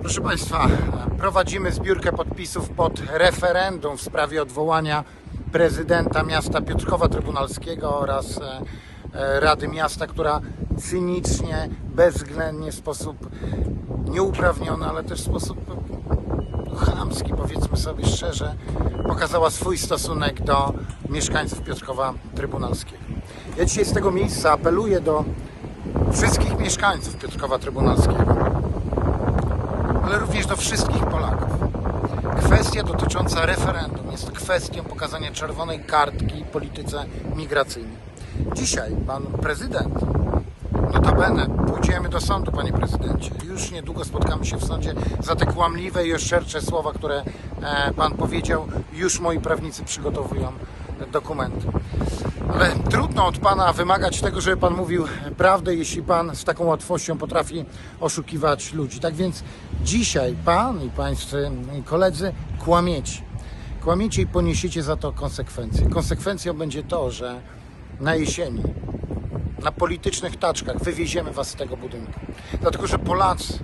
Proszę Państwa, prowadzimy zbiórkę podpisów pod referendum w sprawie odwołania prezydenta miasta Piotrkowa Trybunalskiego oraz e, e, Rady Miasta, która cynicznie, bezwzględnie, w sposób nieuprawniony, ale też w sposób chamski, powiedzmy sobie szczerze, pokazała swój stosunek do mieszkańców Piotrkowa Trybunalskiego. Ja dzisiaj z tego miejsca apeluję do wszystkich mieszkańców Piotrkowa Trybunalskiego, ale również do wszystkich Polaków. Kwestia dotycząca referendum jest kwestią pokazania czerwonej kartki polityce migracyjnej. Dzisiaj pan prezydent, notabene, pójdziemy do sądu, panie prezydencie. Już niedługo spotkamy się w sądzie za te kłamliwe i oszczercze słowa, które e, pan powiedział. Już moi prawnicy przygotowują dokumenty. Ale trudno od pana wymagać tego, żeby pan mówił prawdę, jeśli pan z taką łatwością potrafi oszukiwać ludzi. Tak więc dzisiaj pan i pańscy koledzy kłamiecie. Kłamiecie i poniesiecie za to konsekwencje. Konsekwencją będzie to, że na jesieni, na politycznych taczkach wywieziemy was z tego budynku. Dlatego, że Polacy,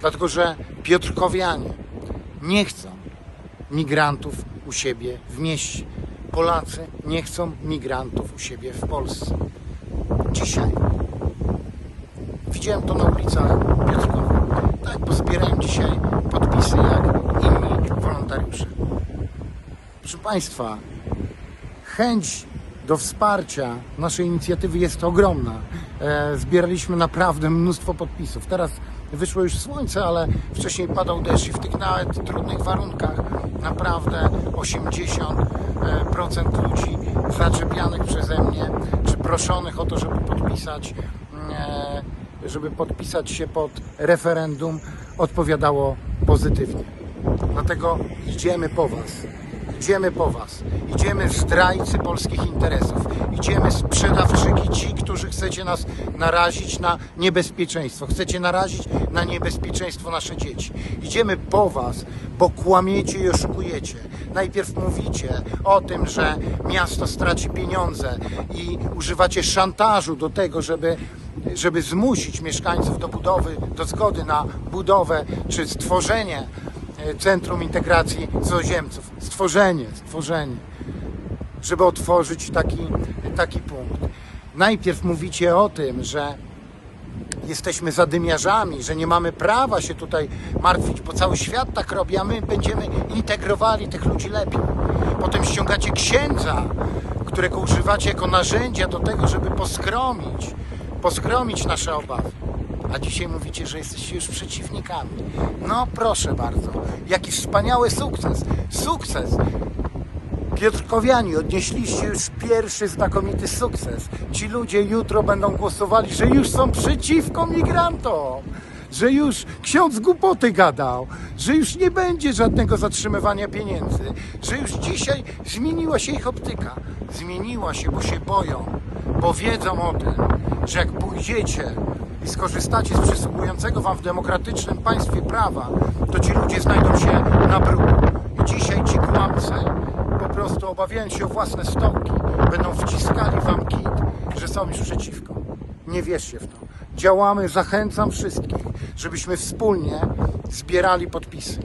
dlatego, że Piotrkowianie nie chcą migrantów u siebie w mieście. Polacy nie chcą migrantów u siebie w Polsce. Dzisiaj widziałem to na ulicach Piotrkowa. Tak, bo zbierałem dzisiaj podpisy jak inni wolontariusze. Proszę Państwa, chęć do wsparcia naszej inicjatywy jest ogromna. E, zbieraliśmy naprawdę mnóstwo podpisów. Teraz wyszło już słońce, ale wcześniej padał deszcz i w tych nawet trudnych warunkach naprawdę 80% ludzi zaczepianych przeze mnie, czy proszonych o to, żeby podpisać, e, żeby podpisać się pod referendum, odpowiadało pozytywnie. Dlatego idziemy po Was. Idziemy po Was. Idziemy zdrajcy polskich interesów. Idziemy sprzedawczyki, ci, którzy chcecie nas narazić na niebezpieczeństwo. Chcecie narazić na niebezpieczeństwo nasze dzieci. Idziemy po Was, bo kłamiecie i oszukujecie. Najpierw mówicie o tym, że miasto straci pieniądze i używacie szantażu do tego, żeby żeby zmusić mieszkańców do budowy, do zgody na budowę czy stworzenie Centrum Integracji Cudzoziemców. Stworzenie, stworzenie. Żeby otworzyć taki, taki punkt. Najpierw mówicie o tym, że jesteśmy zadymiarzami, że nie mamy prawa się tutaj martwić, bo cały świat tak robi, a my będziemy integrowali tych ludzi lepiej. Potem ściągacie księdza, którego używacie jako narzędzia do tego, żeby poskromić, poskromić nasze obawy. A dzisiaj mówicie, że jesteście już przeciwnikami. No proszę bardzo, jaki wspaniały sukces. Sukces! Piotrkowiani odnieśliście już pierwszy znakomity sukces. Ci ludzie jutro będą głosowali, że już są przeciwko migrantom. Że już ksiądz głupoty gadał, że już nie będzie żadnego zatrzymywania pieniędzy, że już dzisiaj zmieniła się ich optyka. Zmieniła się, bo się boją, bo wiedzą o tym, że jak pójdziecie i skorzystacie z przysługującego wam w demokratycznym państwie prawa, to ci ludzie znajdą się na bruku. I dzisiaj ci kłamcy po prostu obawiając się o własne stołki, będą wciskali wam kit, że są już przeciwko. Nie wierzcie w to. Działamy, zachęcam wszystkich, żebyśmy wspólnie zbierali podpisy,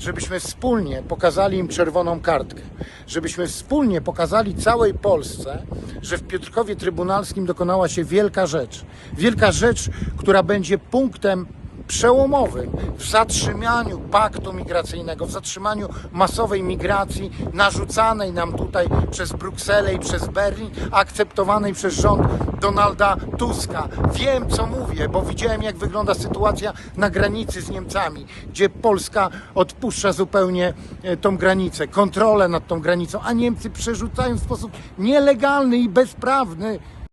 żebyśmy wspólnie pokazali im czerwoną kartkę, żebyśmy wspólnie pokazali całej Polsce, że w Piotrkowie Trybunalskim dokonała się wielka rzecz. Wielka rzecz, która będzie punktem przełomowym w zatrzymaniu paktu migracyjnego, w zatrzymaniu masowej migracji narzucanej nam tutaj przez Brukselę i przez Berlin, akceptowanej przez rząd Donalda Tuska. Wiem, co mówię, bo widziałem, jak wygląda sytuacja na granicy z Niemcami, gdzie Polska odpuszcza zupełnie e, tą granicę, kontrolę nad tą granicą, a Niemcy przerzucają w sposób nielegalny i bezprawny